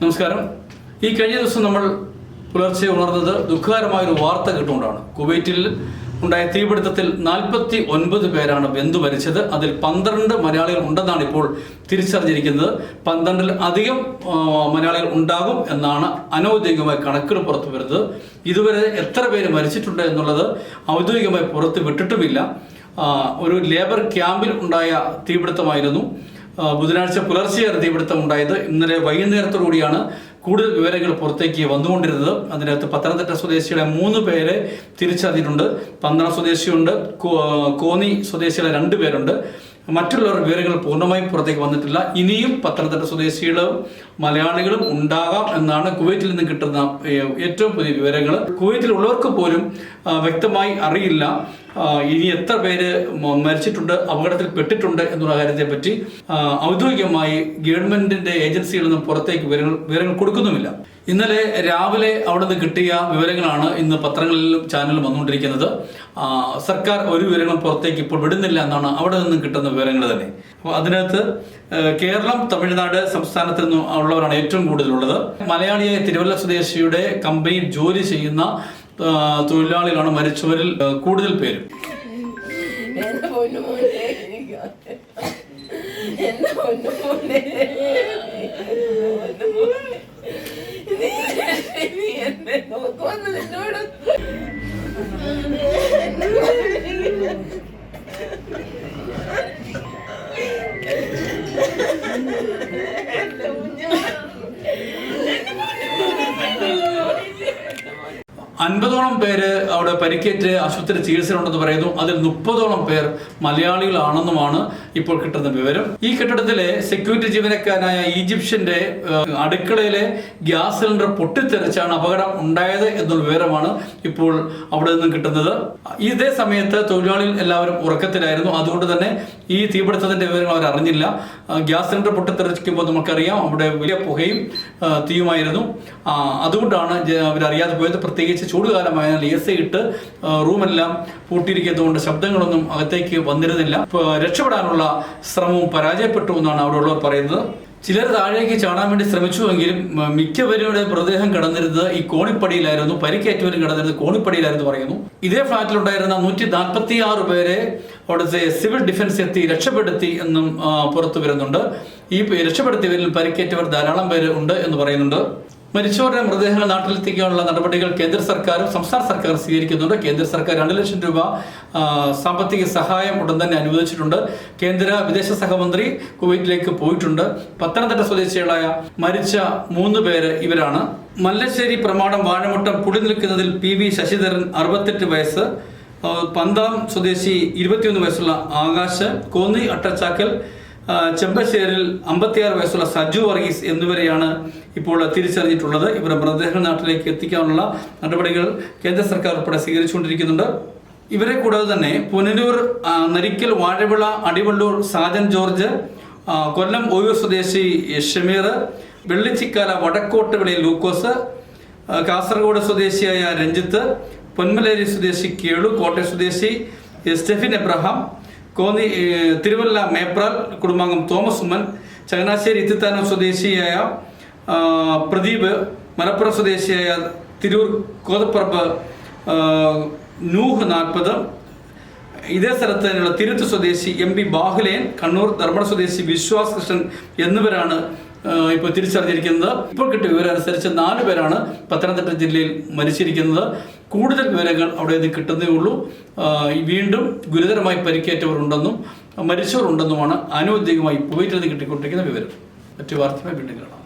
നമസ്കാരം. ഈ കഴിഞ്ഞ ദിവസം നമ്മൾ പുലർച്ചെ ഉണർന്നത് ദുഃഖകരമായ ഒരു വാർത്ത കിട്ടുകൊണ്ടാണ്. കുവൈറ്റിൽ ഉണ്ടായ തീപിടുത്തത്തിൽ നാൽപ്പത്തി ഒൻപത് പേരാണ് ബന്ധു മരിച്ചത്. അതിൽ പന്ത്രണ്ട് മലയാളികൾ ഉണ്ടെന്നാണ് ഇപ്പോൾ തിരിച്ചറിഞ്ഞിരിക്കുന്നത്. പന്ത്രണ്ടിൽ അധികം മലയാളികൾ ഉണ്ടാകും എന്നാണ് അനൗദ്യോഗികമായ കണക്കുകൾ പുറത്തു വരുന്നത്. ഇതുവരെ എത്ര പേര് മരിച്ചിട്ടുണ്ട് എന്നുള്ളത് ഔദ്യോഗികമായി പുറത്ത് വിട്ടിട്ടുമില്ല. ഒരു ലേബർ ക്യാമ്പിൽ ഉണ്ടായ തീപിടുത്തമായിരുന്നു. ബുധനാഴ്ച പുലർച്ചെയാണ് തീപിടുത്തം ഉണ്ടായത്. ഇന്നലെ വൈകുന്നേരത്തോടുകൂടിയാണ് കൂടുതൽ വിവരങ്ങൾ പുറത്തേക്ക് വന്നുകൊണ്ടിരുന്നത്. അതിനകത്ത് പത്തനംതിട്ട സ്വദേശികളെ മൂന്ന് പേരെ തിരിച്ചറിഞ്ഞിട്ടുണ്ട്. പന്തളം സ്വദേശിയുണ്ട് കോന്നി സ്വദേശികളെ രണ്ട് പേരുണ്ട്. മറ്റുള്ളവരുടെ വിവരങ്ങൾ പൂർണമായും പുറത്തേക്ക് വന്നിട്ടില്ല. ഇനിയും പത്തനംതിട്ട സ്വദേശികളും മലയാളികളും ഉണ്ടാകാം എന്നാണ് കുവൈറ്റിൽ നിന്ന് കിട്ടുന്ന ഏറ്റവും പുതിയ വിവരങ്ങൾ. കുവൈറ്റിലുള്ളവർക്ക് പോലും വ്യക്തമായി അറിയില്ല. ഇനി എത്ര പേര് മരിച്ചിട്ടുണ്ട് അപകടത്തിൽ പെട്ടിട്ടുണ്ട് എന്നുള്ള കാര്യത്തെ പറ്റി ഔദ്യോഗികമായി ഗവൺമെന്റിന്റെ ഏജൻസികളിൽ നിന്നും പുറത്തേക്ക് വിവരങ്ങൾ വിവരങ്ങൾ കൊടുക്കുന്നുമില്ല. ഇന്നലെ രാവിലെ അവിടെ നിന്ന് കിട്ടിയ വിവരങ്ങളാണ് ഇന്ന് പത്രങ്ങളിലും ചാനലിലും വന്നുകൊണ്ടിരിക്കുന്നത്. സർക്കാർ ഒരു വിവരങ്ങളും പുറത്തേക്ക് ഇപ്പോൾ വിടുന്നില്ല എന്നാണ് അവിടെ നിന്നും കിട്ടുന്ന വിവരങ്ങൾ തന്നെ. അപ്പോൾ അതിനകത്ത് കേരളം തമിഴ്നാട് സംസ്ഥാനത്ത് നിന്നും ഉള്ളവരാണ് ഏറ്റവും കൂടുതലുള്ളത്. മലയാളിയായ തിരുവല്ല സ്വദേശിയുടെ കമ്പനിയിൽ ജോലി ചെയ്യുന്ന തൊഴിലാളികളാണ് മരിച്ചവരിൽ കൂടുതൽ പേരും. എന്റെ പൊന്നു അൻപതോളം പേര് അവിടെ പരിക്കേറ്റ് ആശുപത്രി ചികിത്സയിലുണ്ടെന്ന് പറയുന്നു. അതിൽ മുപ്പതോളം പേർ മലയാളികളാണെന്നുമാണ് ഇപ്പോൾ കിട്ടുന്ന വിവരം. ഈ കെട്ടിടത്തിലെ സെക്യൂരിറ്റി ജീവനക്കാരനായ ഈജിപ്ഷ്യന്റെ അടുക്കളയിലെ ഗ്യാസ് സിലിണ്ടർ പൊട്ടിത്തെറിച്ചാണ് അപകടം ഉണ്ടായത് എന്നുള്ള വിവരമാണ് ഇപ്പോൾ അവിടെ നിന്നും കിട്ടുന്നത്. ഇതേ സമയത്ത് തൊഴിലാളികൾ എല്ലാവരും ഉറക്കത്തിലായിരുന്നു. അതുകൊണ്ട് തന്നെ ഈ തീപിടുത്തത്തിന്റെ വിവരങ്ങൾ അവർ അറിഞ്ഞില്ല. ഗ്യാസ് സിലിണ്ടർ പൊട്ടിത്തെറിക്കുമ്പോൾ നമുക്കറിയാം അവിടെ വലിയ പുകയും തീയുമായിരുന്നു. അതുകൊണ്ടാണ് അവരറിയാതെ പോയത്. പ്രത്യേകിച്ച് ചൂടുകാലമായതിനാൽ എ സി ഇട്ട് റൂമെല്ലാം പൂട്ടിയിരിക്കുന്നതുകൊണ്ട് ശബ്ദങ്ങളൊന്നും അകത്തേക്ക് വന്നിരുന്നില്ല. രക്ഷപ്പെടാനുള്ള ശ്രമവും പരാജയപ്പെട്ടു എന്നാണ് അവിടെ ഉള്ളവർ പറയുന്നത്. ചിലർ താഴേക്ക് ചാടാൻ വേണ്ടി ശ്രമിച്ചുവെങ്കിലും മിക്കവരുടെ മൃതദേഹം കിടന്നിരുന്നത് ഈ കോണിപ്പടിയിലായിരുന്നു. പരിക്കേറ്റവരും കിടന്നിരുന്നത് കോണിപ്പടിയിലായിരുന്നു പറയുന്നു. ഇതേ ഫ്ളാറ്റിലുണ്ടായിരുന്ന നൂറ്റി നാൽപ്പത്തി ആറ് പേരെ അവിടുത്തെ സിവിൽ ഡിഫൻസ് എത്തി രക്ഷപ്പെടുത്തി എന്നും പുറത്തു വരുന്നുണ്ട്. ഈ രക്ഷപ്പെടുത്തിയവരിൽ പരിക്കേറ്റവർ ധാരാളം പേര് ഉണ്ട് എന്ന് പറയുന്നുണ്ട്. മരിച്ചവരുടെ മൃതദേഹങ്ങൾ നാട്ടിലെത്തിക്കാനുള്ള നടപടികൾ കേന്ദ്ര സർക്കാരും സംസ്ഥാന സർക്കാരും സ്വീകരിക്കുന്നുണ്ട്. കേന്ദ്ര സർക്കാർ രണ്ട് ലക്ഷം രൂപ സാമ്പത്തിക സഹായം ഉടൻ തന്നെ അനുവദിച്ചിട്ടുണ്ട്. കേന്ദ്ര വിദേശ സഹമന്ത്രി കുവൈറ്റിലേക്ക് പോയിട്ടുണ്ട്. പത്തനംതിട്ട സ്വദേശികളായ മരിച്ച മൂന്ന് പേര് ഇവരാണ്. മല്ലശ്ശേരി പ്രമാണം വാഴമുട്ടം പുടി നിൽക്കുന്നതിൽ പി വി ശശിധരൻ അറുപത്തെട്ട് വയസ്സ് പന്താം സ്വദേശി ഇരുപത്തിയൊന്ന് വയസ്സുള്ള ആകാശ് കോന്നി അട്ടച്ചാക്കൽ ചെമ്പശ്ശേരിൽ അമ്പത്തിയാറ് വയസ്സുള്ള സജു വർഗീസ് എന്നിവരെയാണ് ഇപ്പോൾ തിരിച്ചറിഞ്ഞിട്ടുള്ളത്. ഇവരുടെ മൃതദേഹം നാട്ടിലേക്ക് എത്തിക്കാനുള്ള നടപടികൾ കേന്ദ്ര സർക്കാർ ഉൾപ്പെടെ സ്വീകരിച്ചുകൊണ്ടിരിക്കുന്നുണ്ട്. ഇവരെ കൂടാതെ തന്നെ പുനലൂർ നരിക്കൽ വാഴവിള അടിവള്ളൂർ സാജൻ ജോർജ് കൊല്ലം ഓയൂർ സ്വദേശി ഷമീർ വെള്ളിച്ചിക്കാല വടക്കോട്ട് വിളയിൽ ലൂക്കോസ് കാസർഗോഡ് സ്വദേശിയായ രഞ്ജിത്ത് പൊന്മലേരി സ്വദേശി കേളു കോട്ടയം സ്വദേശി സ്റ്റെഫിൻ എബ്രഹാം കോന്നി തിരുവല്ല മേപ്രാൽ കുടുംബാംഗം തോമസ് ഉമ്മൻ ചങ്ങനാശ്ശേരി ഇത്തിത്താനം സ്വദേശിയായ പ്രദീപ് മലപ്പുറം സ്വദേശിയായ തിരൂർ കോതപ്പറമ്പ് നൂഹ് നാൽപ്പത്. ഇതേ സ്ഥലത്ത് തന്നെയുള്ള തിരുത്ത് സ്വദേശി എം പി ബാഹുലേൻ കണ്ണൂർ ധർമ്മട സ്വദേശി വിശ്വാസ് കൃഷ്ണൻ എന്നിവരാണ് ഇപ്പോൾ തിരിച്ചറിഞ്ഞിരിക്കുന്നത്. ഇപ്പോൾ കിട്ടിയ വിവരം അനുസരിച്ച് നാല് പേരാണ് പത്തനംതിട്ട ജില്ലയിൽ മരിച്ചിരിക്കുന്നത്. കൂടുതൽ വിവരങ്ങൾ അവിടെ നിന്ന് കിട്ടുന്നേ ഉള്ളൂ. വീണ്ടും ഗുരുതരമായി പരിക്കേറ്റവരുണ്ടെന്നും മരിച്ചവരുണ്ടെന്നുമാണ് അനൗദ്യോഗികമായി പോയിട്ട് നിന്ന് കിട്ടിക്കൊണ്ടിരിക്കുന്ന വിവരം. മറ്റു വാർത്തയുമായി വീണ്ടും കാണാം.